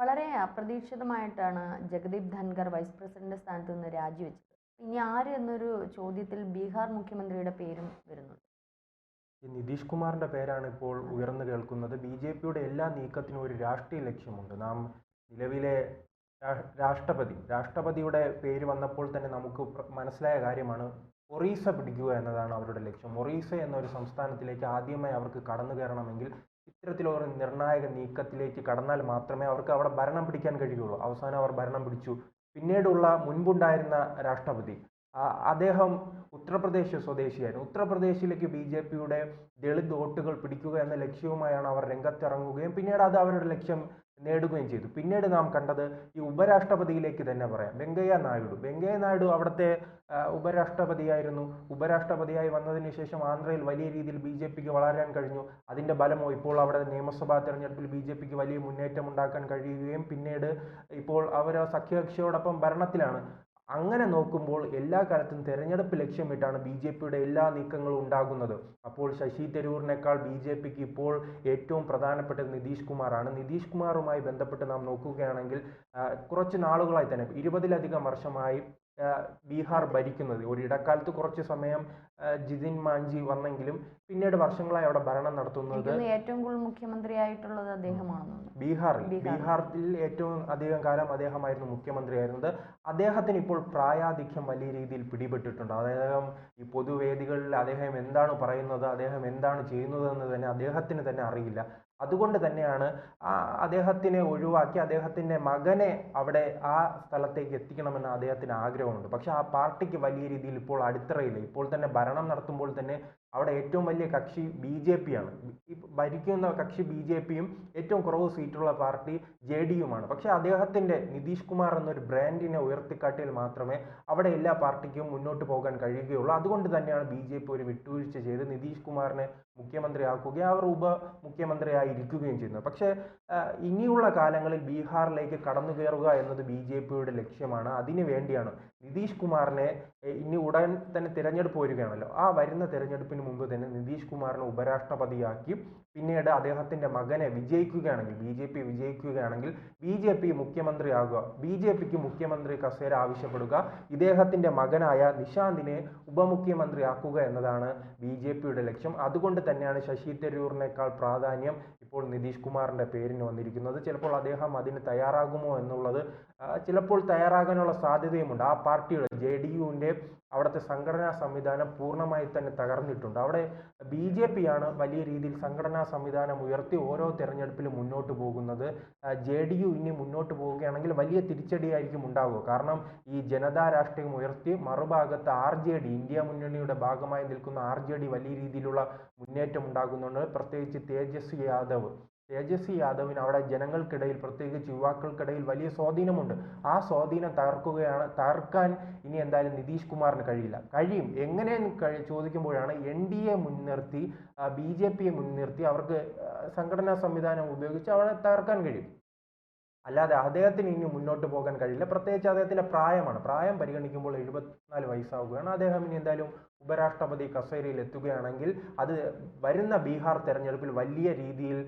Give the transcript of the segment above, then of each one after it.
വളരെ അപ്രതീക്ഷിതമായിട്ടാണ് Jagdeep Dhankhar vice president സ്ഥാനത്ത് നിന്ന് രാജിവെച്ചത്. ഇനി ആര് എന്നൊരു ചോദ്യത്തിൽ ബീഹാർ മുഖ്യമന്ത്രിയുടെ പേരും വരുന്നുണ്ട്. നിതീഷ് കുമാറിന്റെ പേരാണ് ഇപ്പോൾ ഉയർന്നു കേൾക്കുന്നത്. ബി ജെ പിയുടെ എല്ലാ നീക്കത്തിനും ഒരു രാഷ്ട്രീയ ലക്ഷ്യമുണ്ട്. നാം നിലവിലെ രാഷ്ട്രപതി രാഷ്ട്രപതിയുടെ പേര് വന്നപ്പോൾ തന്നെ നമുക്ക് മനസ്സിലായ കാര്യമാണ് ഒറീസ പിടിക്കുക എന്നതാണ് അവരുടെ ലക്ഷ്യം. ഒറീസ എന്നൊരു സംസ്ഥാനത്തിലേക്ക് ആദ്യമായി അവർക്ക് കടന്നു കയറണമെങ്കിൽ ഇത്തരത്തിലൊരു നിർണായക നീക്കത്തിലേക്ക് കടന്നാൽ മാത്രമേ അവർക്ക് അവിടെ ഭരണം പിടിക്കാൻ കഴിയുള്ളൂ. അവസാനം അവർ ഭരണം പിടിച്ചു. പിന്നീടുള്ള മുൻപുണ്ടായിരുന്ന രാഷ്ട്രപതി അദ്ദേഹം ഉത്തർപ്രദേശ് സ്വദേശിയായിരുന്നു. ഉത്തർപ്രദേശിലേക്ക് ബി ജെ പിയുടെ ദളിത് വോട്ടുകൾ പിടിക്കുക എന്ന ലക്ഷ്യവുമായാണ് അവർ രംഗത്തിറങ്ങുകയും പിന്നീട് അത് അവരുടെ ലക്ഷ്യം നേടുകയും ചെയ്തു. പിന്നീട് നാം കണ്ടത് ഈ ഉപരാഷ്ട്രപതിയിലേക്ക് തന്നെ പറയാം. വെങ്കയ്യ നായിഡു. വെങ്കയ്യ നായിഡു അവിടുത്തെ ഉപരാഷ്ട്രപതിയായിരുന്നു. ഉപരാഷ്ട്രപതിയായി വന്നതിന് ശേഷം ആന്ധ്രയിൽ വലിയ രീതിയിൽ ബി ജെ പിക്ക് വളരാൻ കഴിഞ്ഞു. അതിന്റെ ബലമോ ഇപ്പോൾ അവിടെ നിയമസഭാ തെരഞ്ഞെടുപ്പിൽ ബി ജെ പിക്ക് വലിയ മുന്നേറ്റം ഉണ്ടാക്കാൻ കഴിയുകയും പിന്നീട് ഇപ്പോൾ അവർ സഖ്യകക്ഷിയോടൊപ്പം ഭരണത്തിലാണ്. അങ്ങനെ നോക്കുമ്പോൾ എല്ലാ കാലത്തും തെരഞ്ഞെടുപ്പ് ലക്ഷ്യമിട്ടാണ് ബി ജെ പിയുടെ എല്ലാ നീക്കങ്ങളും ഉണ്ടാകുന്നത്. അപ്പോൾ ശശി തരൂരിനേക്കാൾ ബി ജെ പിക്ക് ഇപ്പോൾ ഏറ്റവും പ്രധാനപ്പെട്ടത് നിതീഷ് കുമാറാണ്. നിതീഷ് കുമാറുമായി ബന്ധപ്പെട്ട് നാം നോക്കുകയാണെങ്കിൽ കുറച്ച് നാളുകളായി തന്നെ ഇരുപതിലധികം വർഷമായി ബീഹാർ ഭരിക്കുന്നത്. ഒരു ഇടക്കാലത്ത് കുറച്ച് സമയം ജിതിൻ മാഞ്ചി വന്നെങ്കിലും പിന്നീട് വർഷങ്ങളായി അവിടെ ഭരണം നടത്തുന്നത് ഏറ്റവും കൂടുതൽ മുഖ്യമന്ത്രിയായിട്ടുള്ളത് അദ്ദേഹമാണ് ബീഹാറിൽ. ബീഹാറിൽ. ബീഹാറിൽ ഏറ്റവും അധികം കാലം അദ്ദേഹമായിരുന്നു മുഖ്യമന്ത്രിയായിരുന്നത്. അദ്ദേഹത്തിന് ഇപ്പോൾ പ്രായാധിക്യം വലിയ രീതിയിൽ പിടിപെട്ടിട്ടുണ്ട്. അദ്ദേഹം ഈ പൊതുവേദികളിൽ അദ്ദേഹം എന്താണ് പറയുന്നത് അദ്ദേഹം എന്താണ് ചെയ്യുന്നത് എന്ന് തന്നെ അദ്ദേഹത്തിന് തന്നെ അറിയില്ല. അതുകൊണ്ട് തന്നെയാണ് ആ അദ്ദേഹത്തിനെ ഒഴിവാക്കി അദ്ദേഹത്തിന്റെ മകനെ അവിടെ ആ സ്ഥലത്തേക്ക് എത്തിക്കണമെന്ന് അദ്ദേഹത്തിന് ആഗ്രഹമുണ്ട്. പക്ഷെ ആ പാർട്ടിക്ക് വലിയ രീതിയിൽ ഇപ്പോൾ അടിത്തറയില്ല. ഇപ്പോൾ തന്നെ ഭരണം നടത്തുമ്പോൾ തന്നെ അവിടെ ഏറ്റവും വലിയ കക്ഷി ബി ജെ പി ആണ് ഈ ഭരിക്കുന്ന കക്ഷി ബി ജെ പിയും ഏറ്റവും കുറവ് സീറ്റുള്ള പാർട്ടി ജെ ഡി യുമാണ്. പക്ഷേ അദ്ദേഹത്തിന്റെ നിതീഷ് കുമാർ എന്നൊരു ബ്രാൻഡിനെ ഉയർത്തിക്കാട്ടിയാൽ മാത്രമേ അവിടെ എല്ലാ പാർട്ടിക്കും മുന്നോട്ട് പോകാൻ കഴിയുകയുള്ളൂ. അതുകൊണ്ട് തന്നെയാണ് ബി ജെ പി ഒരു വിട്ടുവീഴ്ച ചെയ്ത് നിതീഷ് കുമാറിനെ മുഖ്യമന്ത്രിയാക്കുകയും അവർ ഉപ മുഖ്യമന്ത്രിയായി ഇരിക്കുകയും ചെയ്യുന്നു. പക്ഷേ ഇനിയുള്ള കാലങ്ങളിൽ ബീഹാറിലേക്ക് കടന്നു കയറുക എന്നത് ബി ജെ പിയുടെ ലക്ഷ്യമാണ്. അതിനു വേണ്ടിയാണ് നിതീഷ് കുമാറിനെ ഇനി ഉടൻ തന്നെ തിരഞ്ഞെടുപ്പ് വരികയാണല്ലോ. ആ വരുന്ന തിരഞ്ഞെടുപ്പിന് മുമ്പ് തന്നെ നിതീഷ് കുമാറിനെ ഉപരാഷ്ട്രപതിയാക്കി പിന്നീട് അദ്ദേഹത്തിന്റെ മകനെ വിജയിക്കുകയാണെങ്കിൽ ബി ജെ പി വിജയിക്കുകയാണെങ്കിൽ ബി ജെ പി മുഖ്യമന്ത്രിയാകുക ബി ജെ പിക്ക് മുഖ്യമന്ത്രി കസേര ആവശ്യപ്പെടുക ഇദ്ദേഹത്തിന്റെ മകനായ നിശാന്തിനെ ഉപമുഖ്യമന്ത്രിയാക്കുക എന്നതാണ് ബി ജെ പിയുടെ ലക്ഷ്യം. അതുകൊണ്ട് തന്നെയാണ് ശശി തരൂറിനേക്കാൾ പ്രാധാന്യം ഇപ്പോൾ നിതീഷ് കുമാറിന്റെ പേരിന് വന്നിരിക്കുന്നത്. ചിലപ്പോൾ അദ്ദേഹം അതിന് തയ്യാറാകുമോ എന്നുള്ളത് ചിലപ്പോൾ തയ്യാറാകാനുള്ള സാധ്യതയുമുണ്ട്. ആ പാർട്ടിയുടെ ജെ ഡി യുവിന്റെ അവിടുത്തെ സംഘടനാ സംവിധാനം പൂർണമായി തന്നെ തകർന്നിട്ടുണ്ട്. അവിടെ ബി ജെ പി ആണ് വലിയ രീതിയിൽ സംഘടനാ സംവിധാനം ഉയർത്തി ഓരോ തെരഞ്ഞെടുപ്പിലും മുന്നോട്ട് പോകുന്നത്. ജെ ഡി യു ഇനി മുന്നോട്ട് പോവുകയാണെങ്കിൽ വലിയ തിരിച്ചടിയായിരിക്കും ഉണ്ടാവുക. കാരണം ഈ ജനതാ രാഷ്ട്രീയം ഉയർത്തി മറുഭാഗത്ത് ആർ ജെ ഡി ഇന്ത്യ മുന്നണിയുടെ ഭാഗമായി നിൽക്കുന്ന ആർ ജെ ഡി വലിയ രീതിയിലുള്ള മുന്നേറ്റം ഉണ്ടാകുന്നുണ്ട്. പ്രത്യേകിച്ച് തേജസ്വി യാദവ്. തേജസ്വി യാദവിന് അവിടെ ജനങ്ങൾക്കിടയിൽ പ്രത്യേകിച്ച് യുവാക്കൾക്കിടയിൽ വലിയ സ്വാധീനമുണ്ട്. ആ സ്വാധീനം തകർക്കുകയാണ് തകർക്കാൻ ഇനി എന്തായാലും നിതീഷ് കുമാറിന് കഴിയില്ല. കഴിയും. എങ്ങനെ ചോദിക്കുമ്പോഴാണ് എൻ ഡി എ മുൻനിർത്തി ബി ജെ പിയെ മുൻനിർത്തി അവർക്ക് സംഘടനാ സംവിധാനം ഉപയോഗിച്ച് അവരെ തകർക്കാൻ കഴിയും. അല്ലാതെ അദ്ദേഹത്തിന് ഇനി മുന്നോട്ട് പോകാൻ കഴിയില്ല. പ്രത്യേകിച്ച് അദ്ദേഹത്തിന്റെ പ്രായമാണ്. പ്രായം പരിഗണിക്കുമ്പോൾ എഴുപത്തിനാല് വയസ്സാവുകയാണ്. അദ്ദേഹം ഇനി എന്തായാലും ഉപരാഷ്ട്രപതി കസേരയിൽ എത്തുകയാണെങ്കിൽ അത് വരുന്ന ബീഹാർ തെരഞ്ഞെടുപ്പിൽ വലിയ രീതിയിൽ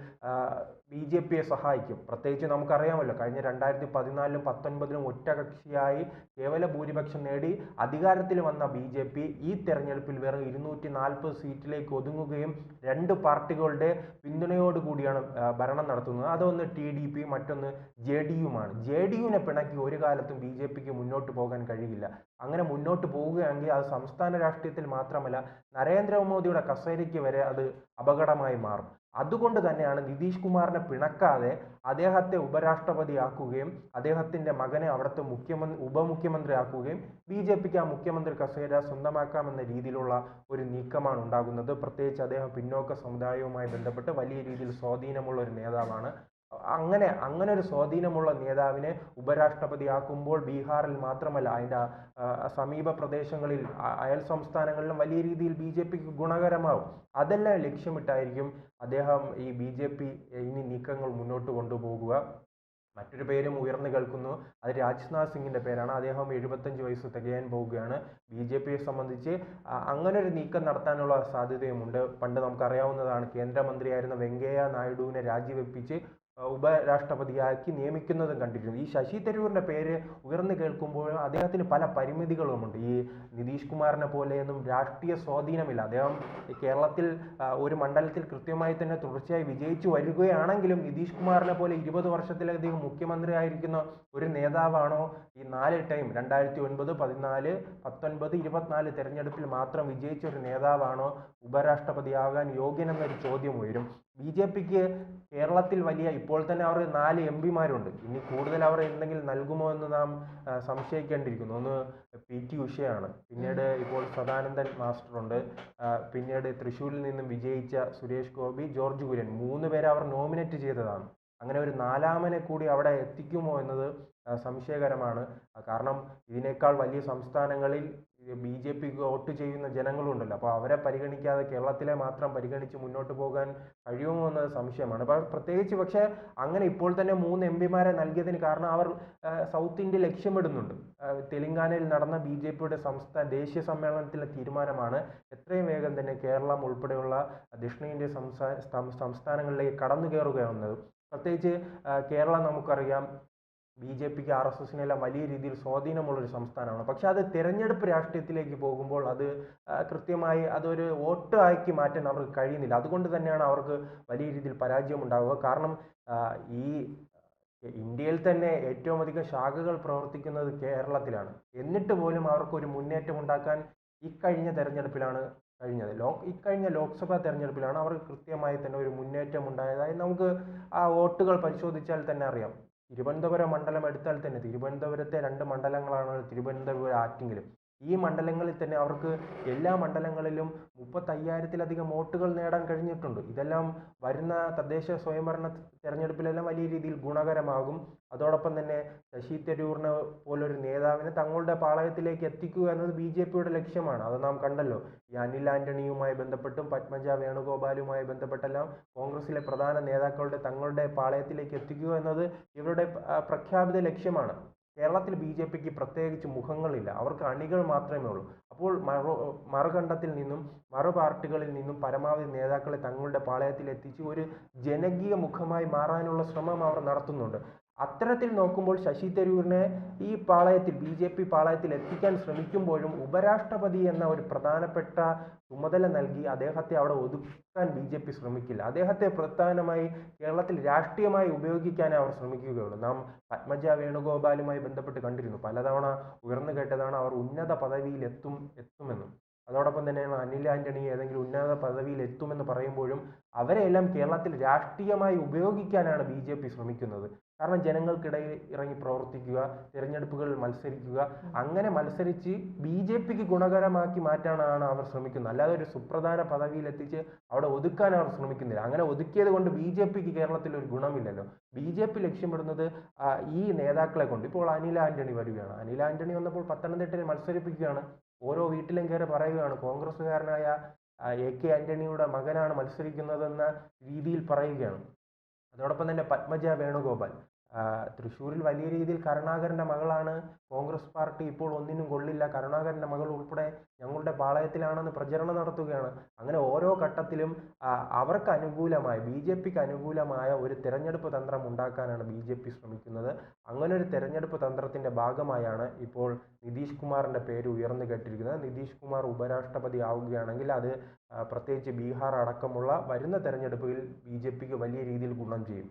ബി ജെ പിയെ സഹായിക്കും. പ്രത്യേകിച്ച് നമുക്കറിയാമല്ലോ കഴിഞ്ഞ രണ്ടായിരത്തി പതിനാലിലും പത്തൊൻപതിലും ഒറ്റകക്ഷിയായി കേവല ഭൂരിപക്ഷം നേടി അധികാരത്തിൽ വന്ന ബി ജെ പി ഈ തെരഞ്ഞെടുപ്പിൽ വെറും ഇരുന്നൂറ്റി നാൽപ്പത് സീറ്റിലേക്ക് ഒതുങ്ങുകയും രണ്ട് പാർട്ടികളുടെ പിന്തുണയോടുകൂടിയാണ് ഭരണം നടത്തുന്നത്. അതൊന്ന് ടി ഡി പി മറ്റൊന്ന് ജെ ഡി യുമാണ്. ജെ ഡി യുവിനെ പിണക്കി ഒരു കാലത്തും ബി ജെ പിക്ക് മുന്നോട്ട് പോകാൻ കഴിയില്ല. അങ്ങനെ മുന്നോട്ട് പോവുകയാണെങ്കിൽ അത് സംസ്ഥാന രാഷ്ട്രീയത്തിൽ മാത്രമല്ല നരേന്ദ്രമോദിയുടെ കസേരയ്ക്ക് വരെ അത് അപകടമായി മാറും. അതുകൊണ്ട് തന്നെയാണ് നിതീഷ് കുമാറിനെ പിണക്കാതെ അദ്ദേഹത്തെ ഉപരാഷ്ട്രപതിയാക്കുകയും അദ്ദേഹത്തിന്റെ മകനെ അവിടുത്തെ മുഖ്യമന്ത്രി ഉപമുഖ്യമന്ത്രിയാക്കുകയും ബി ജെ പിക്ക് ആ മുഖ്യമന്ത്രി കസേര സ്വന്തമാക്കാമെന്ന രീതിയിലുള്ള ഒരു നീക്കമാണ് ഉണ്ടാകുന്നത്. പ്രത്യേകിച്ച് അദ്ദേഹം പിന്നോക്ക സമുദായവുമായി ബന്ധപ്പെട്ട് വലിയ രീതിയിൽ സ്വാധീനമുള്ള ഒരു നേതാവാണ് അങ്ങനെ അങ്ങനെ ഒരു സ്വാധീനമുള്ള നേതാവിനെ ഉപരാഷ്ട്രപതി ആക്കുമ്പോൾ ബീഹാറിൽ മാത്രമല്ല അതിന്റെ സമീപ പ്രദേശങ്ങളിൽ അയൽ സംസ്ഥാനങ്ങളിലും വലിയ രീതിയിൽ ബി ജെ പിക്ക് ഗുണകരമാവും. അതെല്ലാം ലക്ഷ്യമിട്ടായിരിക്കും അദ്ദേഹം ഈ ബി ജെ പി ഇനി നീക്കങ്ങൾ മുന്നോട്ട് കൊണ്ടുപോകുക. മറ്റൊരു പേരും ഉയർന്നു കേൾക്കുന്നു. അത് രാജ്നാഥ് സിംഗിന്റെ പേരാണ്. അദ്ദേഹം എഴുപത്തഞ്ച് വയസ്സ് തികയാൻ പോവുകയാണ് ബി ജെ പിയെ സംബന്ധിച്ച്. അങ്ങനെ ഒരു നീക്കം നടത്താനുള്ള സാധ്യതയുമുണ്ട്. പണ്ട് നമുക്കറിയാവുന്നതാണ് കേന്ദ്രമന്ത്രിയായിരുന്ന വെങ്കയ്യ നായിഡുവിനെ രാജിവെപ്പിച്ച് ഉപരാഷ്ട്രപതിയാക്കി നിയമിക്കുന്നതും കണ്ടിട്ടുണ്ട്. ഈ ശശി തരൂരിന്റെ പേര് ഉയർന്നു കേൾക്കുമ്പോൾ അദ്ദേഹത്തിന് പല പരിമിതികളുമുണ്ട്. ഈ നിതീഷ് കുമാറിനെ പോലെയൊന്നും രാഷ്ട്രീയ സ്വാധീനമില്ല. അദ്ദേഹം കേരളത്തിൽ ഒരു മണ്ഡലത്തിൽ കൃത്യമായി തന്നെ തുടർച്ചയായി വിജയിച്ചു വരികയാണെങ്കിലും നിതീഷ് കുമാറിനെ പോലെ ഇരുപത് വർഷത്തിലധികം മുഖ്യമന്ത്രി ആയിരിക്കുന്ന ഒരു നേതാവാണോ ഈ നാല് ടൈം രണ്ടായിരത്തി ഒൻപത് പതിനാല് പത്തൊൻപത് ഇരുപത്തിനാല് തെരഞ്ഞെടുപ്പിൽ മാത്രം വിജയിച്ച ഒരു നേതാവാണോ ഉപരാഷ്ട്രപതിയാകാൻ യോഗ്യനെന്നൊരു ചോദ്യം ഉയരും. ബി ജെ പിക്ക് കേരളത്തിൽ വലിയ ഇപ്പോൾ തന്നെ അവർ നാല് എം പിമാരുണ്ട്. ഇനി കൂടുതൽ അവർ എന്തെങ്കിലും നൽകുമോ എന്ന് നാം സംശയിക്കേണ്ടിയിരിക്കുന്നു. ഒന്ന് പി ടി ഉഷയാണ്. പിന്നീട് ഇപ്പോൾ സദാനന്ദൻ മാസ്റ്ററുണ്ട്. പിന്നീട് തൃശ്ശൂരിൽ നിന്നും വിജയിച്ച സുരേഷ് ഗോപി ജോർജ് കുര്യൻ. മൂന്ന് പേരെ അവർ നോമിനേറ്റ് ചെയ്തതാണ്. അങ്ങനെ ഒരു നാലാമനെ കൂടി അവിടെ എത്തിക്കുമോ എന്നത് സംശയകരമാണ്. കാരണം ഇതിനേക്കാൾ വലിയ സംസ്ഥാനങ്ങളിൽ ബി ജെ പിക്ക് വോട്ട് ചെയ്യുന്ന ജനങ്ങളുണ്ടല്ലോ. അപ്പോൾ അവരെ പരിഗണിക്കാതെ കേരളത്തിലെ മാത്രം പരിഗണിച്ച് മുന്നോട്ട് പോകാൻ കഴിയുമോ എന്നത് സംശയമാണ്. അപ്പോൾ പ്രത്യേകിച്ച് പക്ഷേ അങ്ങനെ ഇപ്പോൾ തന്നെ മൂന്ന് എം പിമാരെ നൽകിയതിന് കാരണം അവർ സൗത്ത് ഇന്ത്യ ലക്ഷ്യമിടുന്നുണ്ട്. തെലങ്കാനയിൽ നടന്ന ബി ജെ പിയുടെ സംസ്ഥാന ദേശീയ സമ്മേളനത്തിലെ തീരുമാനമാണ് എത്രയും വേഗം തന്നെ കേരളം ഉൾപ്പെടെയുള്ള ദക്ഷിണേന്ത്യ സംസ്ഥാന സംസ്ഥാനങ്ങളിലേക്ക് കടന്നു കയറുകയാണെന്നത് പ്രത്യേകിച്ച് കേരളം നമുക്കറിയാം ബി ജെ പിക്ക് ആർ എസ് എസിനെല്ലാം വലിയ രീതിയിൽ സ്വാധീനമുള്ളൊരു സംസ്ഥാനമാണ്. പക്ഷെ അത് തിരഞ്ഞെടുപ്പ് രാഷ്ട്രീയത്തിലേക്ക് പോകുമ്പോൾ അത് കൃത്യമായി അതൊരു വോട്ട് ആക്കി മാറ്റാൻ അവർക്ക് കഴിയുന്നില്ല. അതുകൊണ്ട് തന്നെയാണ് അവർക്ക് വലിയ രീതിയിൽ പരാജയം ഉണ്ടാവുക കാരണം ഈ ഇന്ത്യയിൽ തന്നെ ഏറ്റവും അധികം ശാഖകൾ പ്രവർത്തിക്കുന്നത് കേരളത്തിലാണ്. എന്നിട്ട് പോലും അവർക്ക് ഒരു മുന്നേറ്റം ഉണ്ടാക്കാൻ ഇക്കഴിഞ്ഞ തെരഞ്ഞെടുപ്പിലാണ് കഴിഞ്ഞത്. ലോ ഇക്കഴിഞ്ഞ ലോക്സഭാ തെരഞ്ഞെടുപ്പിലാണ് അവർക്ക് കൃത്യമായി തന്നെ ഒരു മുന്നേറ്റം ഉണ്ടായതായി നമുക്ക് ആ വോട്ടുകൾ പരിശോധിച്ചാൽ തന്നെ അറിയാം. തിരുവനന്തപുരം മണ്ഡലം എടുത്താൽ തന്നെ തിരുവനന്തപുരത്തെ രണ്ട് മണ്ഡലങ്ങളാണ് തിരുവനന്തപുരം ആറ്റിങ്ങലും ഈ മണ്ഡലങ്ങളിൽ തന്നെ അവർക്ക് എല്ലാ മണ്ഡലങ്ങളിലും മുപ്പത്തയ്യായിരത്തിലധികം വോട്ടുകൾ നേടാൻ കഴിഞ്ഞിട്ടുണ്ട്. ഇതെല്ലാം വരുന്ന തദ്ദേശ സ്വയംഭരണ തെരഞ്ഞെടുപ്പിലെല്ലാം വലിയ രീതിയിൽ ഗുണകരമാകും. അതോടൊപ്പം തന്നെ ശശി തരൂറിനെ പോലൊരു നേതാവിനെ തങ്ങളുടെ പാളയത്തിലേക്ക് എത്തിക്കുക എന്നത് ബി ജെ പിയുടെ ലക്ഷ്യമാണ്. അത് നാം കണ്ടല്ലോ. ഈ അനിൽ ആന്റണിയുമായി ബന്ധപ്പെട്ടും പത്മജ വേണുഗോപാലുമായി ബന്ധപ്പെട്ടെല്ലാം കോൺഗ്രസിലെ പ്രധാന നേതാക്കളുടെ തങ്ങളുടെ പാളയത്തിലേക്ക് എത്തിക്കുക എന്നത് ഇവരുടെ പ്രഖ്യാപിത ലക്ഷ്യമാണ്. കേരളത്തിൽ ബി ജെ പിക്ക് പ്രത്യേകിച്ച് മുഖങ്ങളില്ല. അവർക്ക് അണികൾ മാത്രമേ ഉള്ളൂ. അപ്പോൾ മറു മറുകണ്ഠത്തിൽ നിന്നും മറു പാർട്ടികളിൽ നിന്നും പരമാവധി നേതാക്കളെ തങ്ങളുടെ പാളയത്തിൽ എത്തിച്ച് ഒരു ജനകീയ മുഖമായി മാറാനുള്ള ശ്രമം അവർ നടത്തുന്നുണ്ട്. അത്തരത്തിൽ നോക്കുമ്പോൾ ശശി തരൂരിനെ ഈ പാളയത്തിൽ ബി ജെ പി പാളയത്തിൽ എത്തിക്കാൻ ശ്രമിക്കുമ്പോഴും ഉപരാഷ്ട്രപതി എന്ന ഒരു പ്രധാനപ്പെട്ട ചുമതല നൽകി അദ്ദേഹത്തെ അവിടെ ഒതുക്കാൻ ബി ജെ പി ശ്രമിക്കില്ല. അദ്ദേഹത്തെ പ്രധാനമായി കേരളത്തിൽ രാഷ്ട്രീയമായി ഉപയോഗിക്കാനേ അവർ ശ്രമിക്കുകയുള്ളൂ. നാം പത്മജ വേണുഗോപാലുമായി ബന്ധപ്പെട്ട് കണ്ടിരുന്നു. പലതവണ ഉയർന്നു കേട്ടതാണ് അവർ ഉന്നത പദവിയിൽ എത്തും എത്തുമെന്നും. അതോടൊപ്പം തന്നെ അനിൽ ആന്റണി ഏതെങ്കിലും ഉന്നത പദവിയിൽ എത്തുമെന്ന് പറയുമ്പോഴും അവരെയെല്ലാം കേരളത്തിൽ രാഷ്ട്രീയമായി ഉപയോഗിക്കാനാണ് ബി ജെ പി ശ്രമിക്കുന്നത്. കാരണം ജനങ്ങൾക്കിടയിൽ ഇറങ്ങി പ്രവർത്തിക്കുക തിരഞ്ഞെടുപ്പുകളിൽ മത്സരിക്കുക അങ്ങനെ മത്സരിച്ച് ബി ജെ പിക്ക് ഗുണകരമാക്കി മാറ്റാനാണ് അവർ ശ്രമിക്കുന്നത്. അല്ലാതെ ഒരു സുപ്രധാന പദവിയിൽ എത്തിച്ച് അവിടെ ഒതുക്കാൻ അവർ ശ്രമിക്കുന്നില്ല. അങ്ങനെ ഒതുക്കിയത് കൊണ്ട് ബി ജെ പിക്ക് കേരളത്തിൽ ഒരു ഗുണമില്ലല്ലോ. ബി ജെ പി ലക്ഷ്യമിടുന്നത് ഈ നേതാക്കളെ കൊണ്ട്. ഇപ്പോൾ അനിൽ ആന്റണി വരികയാണ്. അനിൽ ആന്റണി വന്നപ്പോൾ പത്തനംതിട്ടയിൽ മത്സരിപ്പിക്കുകയാണ്. ഓരോ വീട്ടിലും കയറി പറയുകയാണ് കോൺഗ്രസ്സുകാരനായ എ കെ ആന്റണിയുടെ മകനാണ് മത്സരിക്കുന്നതെന്ന രീതിയിൽ പറയുകയാണ്. അതോടൊപ്പം തന്നെ പത്മജ വേണുഗോപാൽ തൃശ്ശൂരിൽ വലിയ രീതിയിൽ കരുണാകരന്റെ മകളാണ് കോൺഗ്രസ് പാർട്ടി ഇപ്പോൾ ഒന്നിനും കൊള്ളില്ല. കരുണാകരന്റെ മകൾ ഉൾപ്പെടെ ഞങ്ങളുടെ പാളയത്തിലാണെന്ന് പ്രചരണം നടത്തുകയാണ്. അങ്ങനെ ഓരോ ഘട്ടത്തിലും അവർക്ക് അനുകൂലമായ ബി ജെ പിക്ക് അനുകൂലമായ ഒരു തിരഞ്ഞെടുപ്പ് തന്ത്രം ഉണ്ടാക്കാനാണ് ബി ജെ പി ശ്രമിക്കുന്നത്. അങ്ങനെ ഒരു തിരഞ്ഞെടുപ്പ് തന്ത്രത്തിന്റെ ഭാഗമായാണ് ഇപ്പോൾ നിതീഷ് കുമാറിന്റെ പേര് ഉയർന്നു കേട്ടിരിക്കുന്നത്. നിതീഷ് കുമാർ ഉപരാഷ്ട്രപതി ആവുകയാണെങ്കിൽ അത് പ്രത്യേകിച്ച് ബീഹാർ അടക്കമുള്ള വരുന്ന തെരഞ്ഞെടുപ്പുകളിൽ ബി ജെ പിക്ക് വലിയ രീതിയിൽ ഗുണം ചെയ്യും.